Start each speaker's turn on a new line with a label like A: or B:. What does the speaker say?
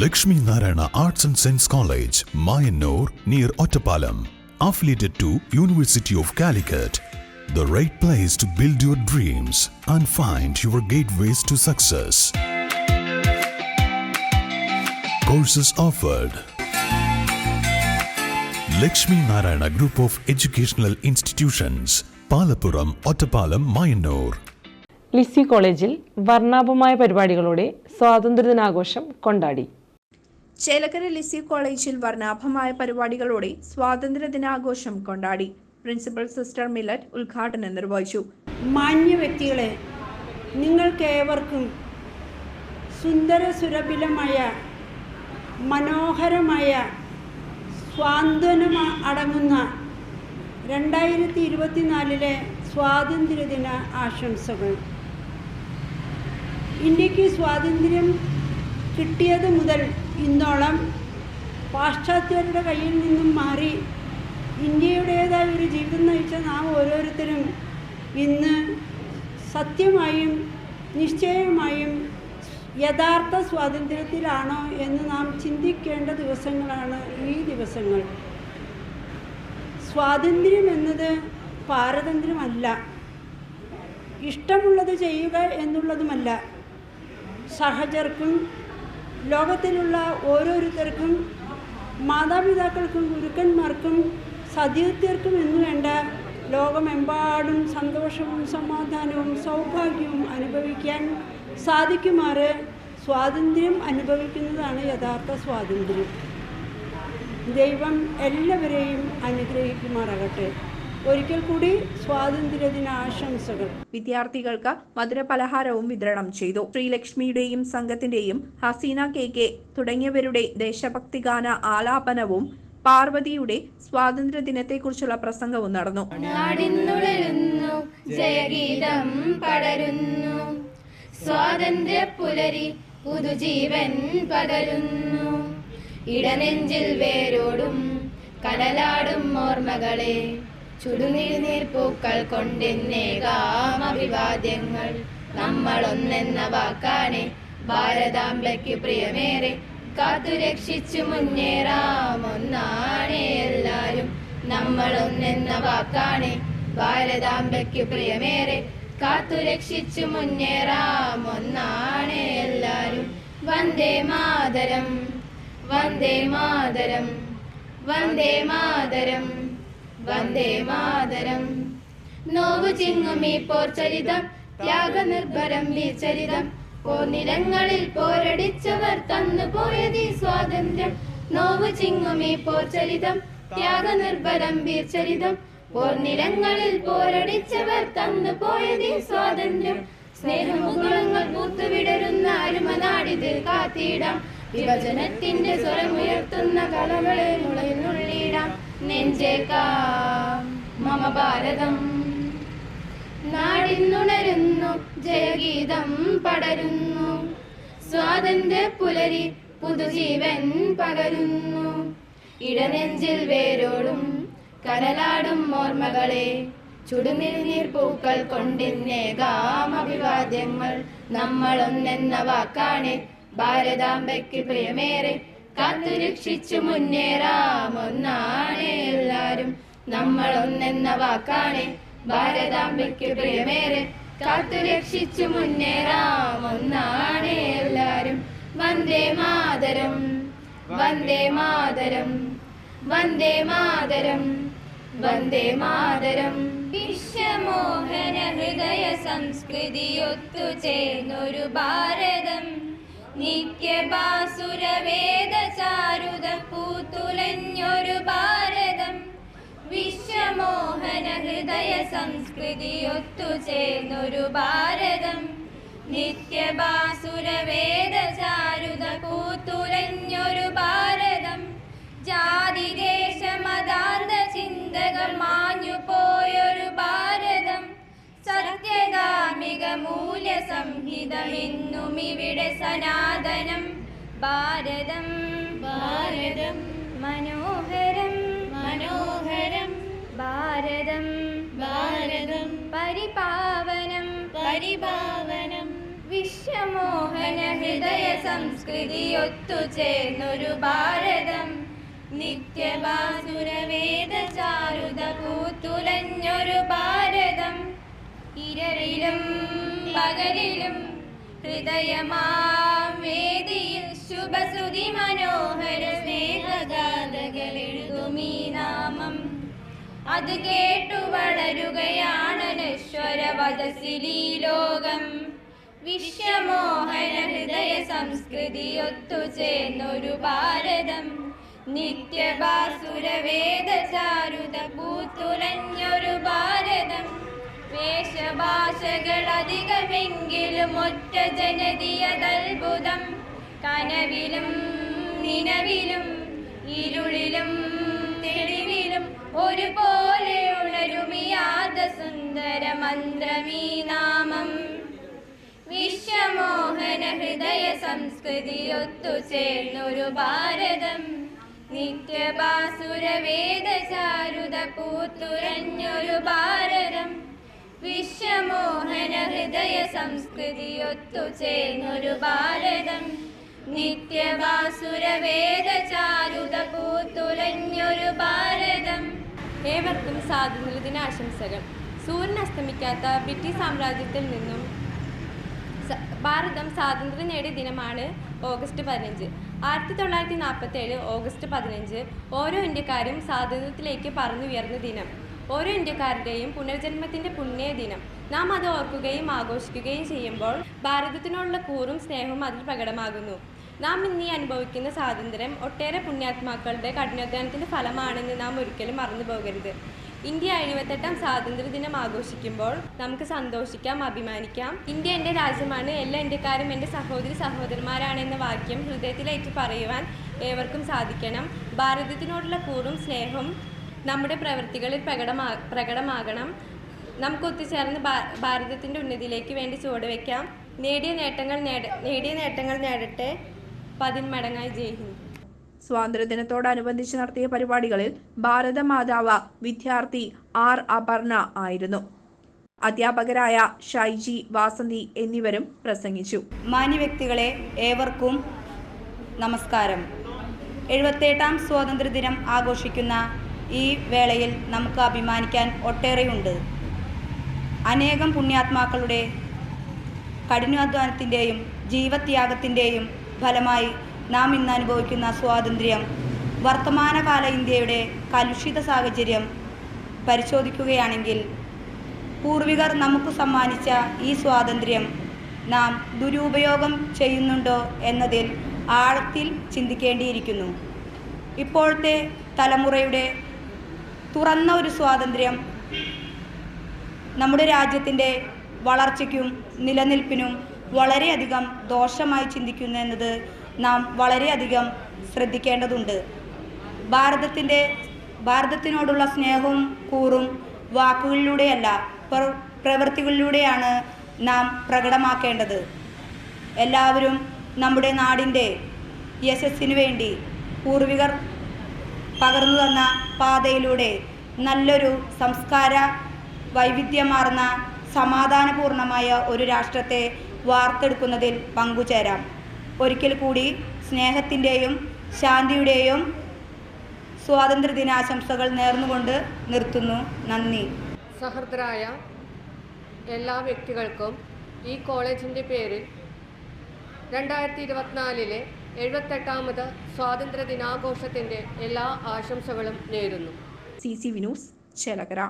A: Lakshmi Narayana Arts and Science College, Mayanur, near Ottapalam. Affiliated to University of Calicut. The right place to build your dreams and find your gateways to success. Courses offered. Lakshmi Narayana Group of Educational Institutions, Palapuram, Ottapalam, Mayanur.
B: Lisie കോളേജിൽ വർണാഭമായ പരിപാടികളോടെ സ്വാതന്ത്ര്യദിനാഘോഷം കൊണ്ടാടി
C: ചേലക്കര ലിസി കോളേജിൽ വർണാഭമായ പരിപാടികളോടെ സ്വാതന്ത്ര്യ ദിനാഘോഷം കൊണ്ടാടി. Principal sister Millet ഉദ്ഘാടനം നിർവഹിച്ചു.
D: മാന്യ വ്യക്തികളെ നിങ്ങൾക്കേവർക്കും സുന്ദര സുരഭിലമായ മനോഹരമായ സ്വാന്തനം അടങ്ങുന്ന രണ്ടായിരത്തി ഇരുപത്തിനാലിലെ സ്വാതന്ത്ര്യദിന ആശംസകൾ. ഇന്ത്യയ്ക്ക് സ്വാതന്ത്ര്യം കിട്ടിയത് മുതൽ ഇന്നോളം പാശ്ചാത്യരുടെ കയ്യിൽ നിന്നും മാറി ഇന്ത്യയുടേതായ ഒരു ജീവിതം നയിച്ച നാം ഓരോരുത്തരും ഇന്ന് സത്യമായും നിശ്ചയമായും യഥാർത്ഥ സ്വാതന്ത്ര്യത്തിലാണോ എന്ന് നാം ചിന്തിക്കേണ്ട ദിവസങ്ങളാണ് ഈ ദിവസങ്ങൾ. സ്വാതന്ത്ര്യം എന്നത് പാരതന്ത്ര്യമല്ല ഇഷ്ടമുള്ളത് ചെയ്യുക എന്നുള്ളതുമല്ല. സഹചർക്കും ലോകത്തിലുള്ള ഓരോരുത്തർക്കും മാതാപിതാക്കൾക്കും ഗുരുക്കന്മാർക്കും സതീർത്ഥ്യർക്കും എന്നു വേണ്ട ലോകമെമ്പാടും സന്തോഷവും സമാധാനവും സൗഭാഗ്യവും അനുഭവിക്കാൻ സാധിക്കുമാറ് സ്വാതന്ത്ര്യം അനുഭവിക്കുന്നതാണ് യഥാർത്ഥ സ്വാതന്ത്ര്യം. ദൈവം എല്ലാവരെയും അനുഗ്രഹിക്കുമാറാകട്ടെ. ഒരിക്കൽ കൂടി സ്വാതന്ത്ര്യദിനാശംസകൾ.
C: വിദ്യാർത്ഥികൾക്ക് മധുരപലഹാരവും വിതരണം ചെയ്തു. ശ്രീലക്ഷ്മിയുടെയും സംഘത്തിന്റെയും ഹസീന കെ കെ തുടങ്ങിയവരുടെ ദേശഭക്തി ഗാന ആലാപനവും പാർവതിയുടെ സ്വാതന്ത്ര്യ ദിനത്തെക്കുറിച്ചുള്ള പ്രസംഗവും നടന്നു.
E: ജയഗീതം പടരുന്നു. സ്വാതന്ത്ര്യ പുലരി പുതുജീവൻ പകരുന്നു. ഇടനെഞ്ചിൽ വേരോടും കടലാടും ഓർമ്മകളെ ചുടുനീർ പൂക്കൾ കൊണ്ടെന്നേകാം അഭിവാദ്യങ്ങൾ നമ്മൾ ഒന്നെന്ന വാക്കാണ് ഭാരതാംബയ്ക്ക് പ്രിയമേറെ. കാത്തുരക്ഷിച്ചു മുന്നേറാം ഒന്നാണേ എല്ലാരും. നമ്മൾ ഒന്നെന്ന വാക്കാണ് ഭാരതാംബയ്ക്ക് പ്രിയമേറെ. കാത്തുരക്ഷിച്ചു മുന്നേറാം ഒന്നാണേ എല്ലാരും. വന്ദേ മാതരം വന്ദേ മാതരം വന്ദേ മാതരം. വന്ദേ മാതരം. നോവു ചിങ്ങും ചിങ്ങുമീ പോർച്ചരിതം ത്യാഗനിർഭരം ചരിതം. പോർനിലങ്ങളിൽ പോരടിച്ചവർ തന്നു പോയതീ സ്വാതന്ത്ര്യം. നോവു ചിങ്ങും ചിങ്ങുമീ പോർച്ചരിതം ത്യാഗനിർഭരം വീർച്ചരിതം പോർനിലങ്ങളിൽ പോരടിച്ചവർ തന്നു പോയതീ സ്വാതന്ത്ര്യം. സ്നേഹമുകുളങ്ങൾ പൂത്തുവിടരുന്ന അരുമനാടിത് കാത്തിടാം. വിഭജനത്തിന്റെ സ്വരമുയർത്തുന്ന കലകളെ മുളയുന്നുള്ളിടാം നെഞ്ചേക്കാം. മമ ഭാരതം. നാടിന്നുണരുന്നു ജയഗീതം പടരുന്നു. സ്വാതന്ത്ര്യ പുലരി പുതുജീവൻ പകരുന്നു. ഇടനെഞ്ചിൽ വേരോടും കനലാടും ഓർമ്മകളെ. ചുടുനിർ പൂക്കൾ കൊണ്ടിന്നേകാം അഭിവാദ്യങ്ങൾ. നമ്മളൊന്നെന്ന വാക്കാണ് ഭാരതാംബയ്ക്ക് പ്രിയമേറെ. കാത്തു രക്ഷിച്ചു മുന്നേറാം ഒന്നാണ് എല്ലാരും. നമ്മൾ ഒന്നെന്ന വാക്കാണ്. ഭാരതാംബയ്ക്ക് പ്രിയമേറെ. കാത്തുരക്ഷിച്ചു മുന്നേറാം ഒന്നാണ് എല്ലാരും. വന്ദേ മാതരം. വന്ദേ മാതരം. വന്ദേ മാതരം. വന്ദേ മാതരം. വിശ്വമോഹന ഹൃദയ സംസ്കൃതിയൊത്തു ചേർന്നൊരു ഭാരതം. നിത്യബാസുരവേദ പൂത്തുലഞ്ഞൊരു ഭാരതം. വിശ്വമോഹന ഹൃദയ സംസ്കൃതിയൊത്തു ഭാരതം. നിത്യബാസുരവേദ പൂത്തുലഞ്ഞൊരു ഭാരതം. ജാതി സനാതനം ഭാരതം ഭാരതം മനോഹരം മനോഹരം ഭാരതം ഭാരതം പരിപാവനം പരിപാവനം
F: വിശ്വമോഹന ഹൃദയ സംസ്കൃതി ഒത്തുചേർന്നൊരു ഭാരതം. നിത്യബാസുരവേദ ചാരുത പൂത്തുലഞ്ഞൊരു ഭാരതം. ഇരറിലും പകലിലും ഹൃദയമാം വേദിയിൽ ശുഭസുതി മനോഹര സ്നേഹഗാഥകളെഴുതുമീ നാമം അത് കേട്ടു വളരുകയാണ് വദസിലീ ലോകം. വിശ്വമോഹന ഹൃദയ സംസ്കൃതി ഒത്തുചേർന്നൊരു ഭാരതം. നിത്യബാസുര വേദ ചാരുത പൂത്തുലഞ്ഞൊരു ഭാരതം. വേഷഭാഷകൾ അധികമെങ്കിലും ഒറ്റ ജനതീയതൽഭുതം കനവിലും നിലവിലും ഇരുളിലും തെളിവിലും ഒരുപോലെ ഉണരുമിയാത സുന്ദര മന്ത്രമീ നാമം. വിശ്വമോഹന ഹൃദയ സംസ്കൃതി ഒത്തുചേർന്നൊരു ഭാരതം. നിത്യബാസുര വേദ ചാരുത പൂത്തുരഞ്ഞൊരു ഭാരതം. വിശ്വമോഹന ഹൃദയ സംസ്കൃതി ഒത്തുചേർന്നൊരു ഭാരതം നിത്യവാസുരവേദ ചാരുത പൂത്തുലഞ്ഞൊരു ഭാരതം
G: ഏവർക്കും സ്വാതന്ത്ര്യ ആശംസകൾ സൂര്യൻ അസ്തമിക്കാത്ത ബ്രിട്ടീഷ് സാമ്രാജ്യത്തിൽ നിന്നും ഭാരതം സ്വാതന്ത്ര്യം നേടിയ ദിനമാണ് ഓഗസ്റ്റ് പതിനഞ്ച്. ആയിരത്തി തൊള്ളായിരത്തി നാൽപ്പത്തി ഏഴ് ഓഗസ്റ്റ് പതിനഞ്ച് ഓരോ ഇന്ത്യക്കാരും സ്വാതന്ത്ര്യത്തിലേക്ക് പറന്നുയർന്ന ദിനം. ഓരോ ഇന്ത്യക്കാരുടെയും പുനർജന്മത്തിന്റെ പുണ്യ ദിനം നാം അത് ഓർക്കുകയും ആഘോഷിക്കുകയും ചെയ്യുമ്പോൾ ഭാരതത്തിനോടുള്ള കൂറും സ്നേഹവും അതിൽ പ്രകടമാകുന്നു. നാം ഇന്ന് അനുഭവിക്കുന്ന സ്വാതന്ത്ര്യം ഒട്ടേറെ പുണ്യാത്മാക്കളുടെ കഠിനാധ്വാനത്തിന്റെ ഫലമാണെന്ന് നാം ഒരിക്കലും മറന്നു പോകരുത്. ഇന്ത്യ എഴുപത്തെട്ടാം സ്വാതന്ത്ര്യ ദിനം ആഘോഷിക്കുമ്പോൾ നമുക്ക് സന്തോഷിക്കാം അഭിമാനിക്കാം. ഇന്ത്യ എന്റെ രാജ്യമാണ് എല്ലാ ഇന്ത്യക്കാരും എന്റെ സഹോദരി സഹോദരന്മാരാണെന്ന വാക്യം ഹൃദയത്തിലേറ്റ് പറയുവാൻ ഏവർക്കും സാധിക്കണം. ഭാരതത്തിനോടുള്ള കൂറും സ്നേഹവും നമ്മുടെ പ്രവൃത്തികളിൽ പ്രകടമാ പ്രകടമാകണം. നമുക്ക് ഒത്തുചേർന്ന് ഭാ- ഭാരതത്തിന്റെ ഉന്നതിയിലേക്ക് വേണ്ടി ചുവടുവെക്കാം നേടിയ നേട്ടങ്ങൾ നേട നേടിയ നേട്ടങ്ങൾ നേടട്ടെ. പതിന്മടങ്ങായി ജയ് ഹിന്ദ്.
C: സ്വാതന്ത്ര്യദിനത്തോടനുബന്ധിച്ച് നടത്തിയ പരിപാടികളിൽ ഭാരതമാതാവ് വിദ്യാർത്ഥി ആർ അപർണ ആയിരുന്നു. അധ്യാപകരായ ഷൈജി വാസന്തി എന്നിവരും പ്രസംഗിച്ചു.
H: മാന്യ വ്യക്തികളെ ഏവർക്കും നമസ്കാരം. എഴുപത്തേട്ടാം സ്വാതന്ത്ര്യദിനം ആഘോഷിക്കുന്ന ഈ വേളയിൽ നമുക്ക് അഭിമാനിക്കാൻ ഒട്ടേറെയുണ്ട്. അനേകം പുണ്യാത്മാക്കളുടെ കഠിനാധ്വാനത്തിന്റെയും ജീവത്യാഗത്തിന്റെയും ഫലമായി നാം ഇന്ന് അനുഭവിക്കുന്ന സ്വാതന്ത്ര്യം വർത്തമാനകാല ഇന്ത്യയുടെ കലുഷിത സാഹചര്യം പരിശോധിക്കുകയാണെങ്കിൽ പൂർവികർ നമുക്ക് സമ്മാനിച്ച ഈ സ്വാതന്ത്ര്യം നാം ദുരുപയോഗം ചെയ്യുന്നുണ്ടോ എന്നതിൽ ആഴത്തിൽ ചിന്തിക്കേണ്ടിയിരിക്കുന്നു. ഇപ്പോഴത്തെ തലമുറയുടെ തുറന്ന ഒരു സ്വാതന്ത്ര്യം നമ്മുടെ രാജ്യത്തിന്റെ വളർച്ചയ്ക്കും നിലനിൽപ്പിനും വളരെയധികം ദോഷമായി ചിന്തിക്കുന്നു എന്നത് നാം വളരെയധികം ശ്രദ്ധിക്കേണ്ടതുണ്ട്. ഭാരതത്തിന്റെ ഭാരതത്തിനോടുള്ള സ്നേഹവും കൂറും വാക്കുകളിലൂടെയല്ല പ്ര- പ്രവൃത്തികളിലൂടെയാണ് നാം പ്രകടമാക്കേണ്ടത്. എല്ലാവരും നമ്മുടെ നാടിന്റെ യശസ്സിനു വേണ്ടി പൂർവികർ പകർന്നു തന്ന പാതയിലൂടെ നല്ലൊരു സംസ്കാര വൈവിധ്യമാർന്ന സമാധാനപൂർണമായ ഒരു രാഷ്ട്രത്തെ വാർത്തെടുക്കുന്നതിൽ പങ്കുചേരാം. ഒരിക്കൽ കൂടി സ്നേഹത്തിന്റെയും ശാന്തിയുടെയും സ്വാതന്ത്ര്യദിനാശംസകൾ നേർന്നുകൊണ്ട് നിർത്തുന്നു. നന്ദി.
I: സഹൃദരായ എല്ലാ വ്യക്തികൾക്കും ഈ കോളേജിന്റെ പേരിൽ രണ്ടായിരത്തി ഇരുപത്തിനാലിലെ എഴുപത്തെട്ടാമത് സ്വാതന്ത്ര്യ ദിനാഘോഷത്തിന്റെ എല്ലാ ആശംസകളും നേരുന്നു.
C: C C Vinus Chelakkara.